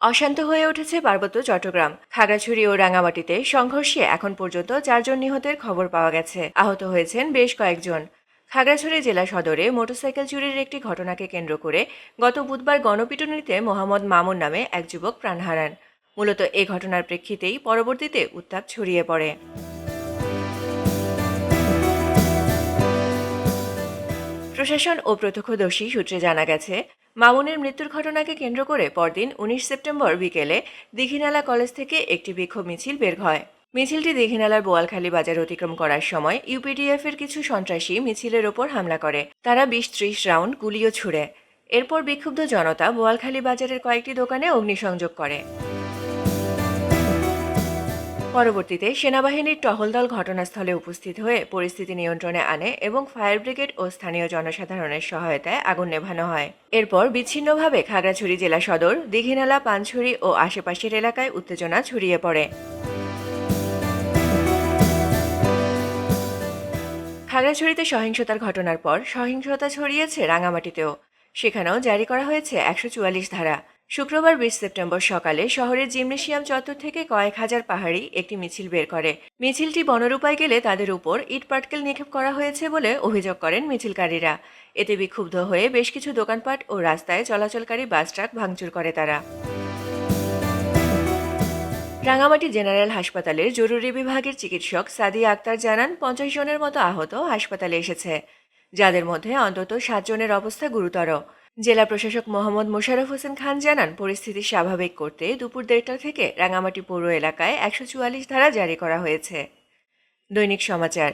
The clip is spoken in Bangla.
অশান্ত হয়ে উঠেছে পার্বত্য চট্টগ্রাম। খাগড়াছড়ি ও রাঙামাটিতে সংঘর্ষে এখন পর্যন্ত চারজন নিহতের খবর পাওয়া গেছে। আহত হয়েছেন বেশ কয়েকজন। খাগড়াছড়ি জেলা সদরে মোটরসাইকেল চুরির একটি ঘটনাকে কেন্দ্র করে গত বুধবার গণপিটুনিতে মোহাম্মদ মামুন নামে এক যুবক প্রাণ হারান। মূলত এ ঘটনার প্রেক্ষিতেই পরবর্তীতে উত্তাপ ছড়িয়ে পড়ে। প্রশাসন ও প্রত্যক্ষদর্শী সূত্রে জানা গেছে মামুনের মৃত্যুর ঘটনাকে কেন্দ্র করে পরদিন উনিশ সেপ্টেম্বর বিকেলে দীঘিনালা কলেজ থেকে একটি বিক্ষোভ মিছিল বের হয়। মিছিলটি দীঘিনালার বোয়ালখালী বাজার অতিক্রম করার সময় ইউপিডিএফ এর কিছু সন্ত্রাসী মিছিলের ওপর হামলা করে। তারা বিশ ত্রিশ রাউন্ড গুলিও ছুড়ে। এরপর বিক্ষুব্ধ জনতা বোয়ালখালী বাজারের কয়েকটি দোকানে অগ্নিসংযোগ করে। পরবর্তীতে সেনাবাহিনীর টহল দল ঘটনাস্থলে উপস্থিত হয়ে পরিস্থিতি নিয়ন্ত্রণে আনে এবং ফায়ার ব্রিগেড ও স্থানীয় জনসাধারণের সহায়তায় আগুন নেভানো হয়। এরপর বিচ্ছিন্নভাবে খাগড়াছড়ি জেলা সদর, দীঘিনালা, পানছড়ি ও আশেপাশের এলাকায় উত্তেজনা ছড়িয়ে পড়ে। খাগড়াছড়িতে সহিংসতার ঘটনার পর সহিংসতা ছড়িয়েছে রাঙামাটিতেও। সেখানেও জারি করা হয়েছে একশো চুয়াল্লিশ ধারা। শুক্রবার বিশ সেপ্টেম্বর সকালে শহরের জিমনেশিয়াম চত্বর থেকে কয়েক হাজার পাহাড়ি একটি মিছিল বের করে। মিছিলটি বনরূপায় গেলে তাদের উপর ইট পাটকেল নিক্ষেপ করা হয়েছে বলে অভিযোগ করেন মিছিলকারীরা। এতে বিক্ষুব্ধ হয়ে বেশ কিছু দোকানপাট ও রাস্তায় চলাচলকারী বাস ট্রাক ভাঙচুর করে তারা। রাঙামাটি জেনারেল হাসপাতালের জরুরি বিভাগের চিকিৎসক সাদিয়া আক্তার জানান, পঞ্চাশ জনের মতো আহত হাসপাতালে এসেছে, যাদের মধ্যে অন্তত সাতজনের অবস্থা গুরুতর। জেলা প্রশাসক মোহাম্মদ মোশারফ হোসেন খান জানান, পরিস্থিতি স্বাভাবিক করতে দুপুর দেড়টা থেকে রাঙামাটি পৌর এলাকায় একশো চুয়াল্লিশ ধারা জারি করা হয়েছে। দৈনিক সমাচার।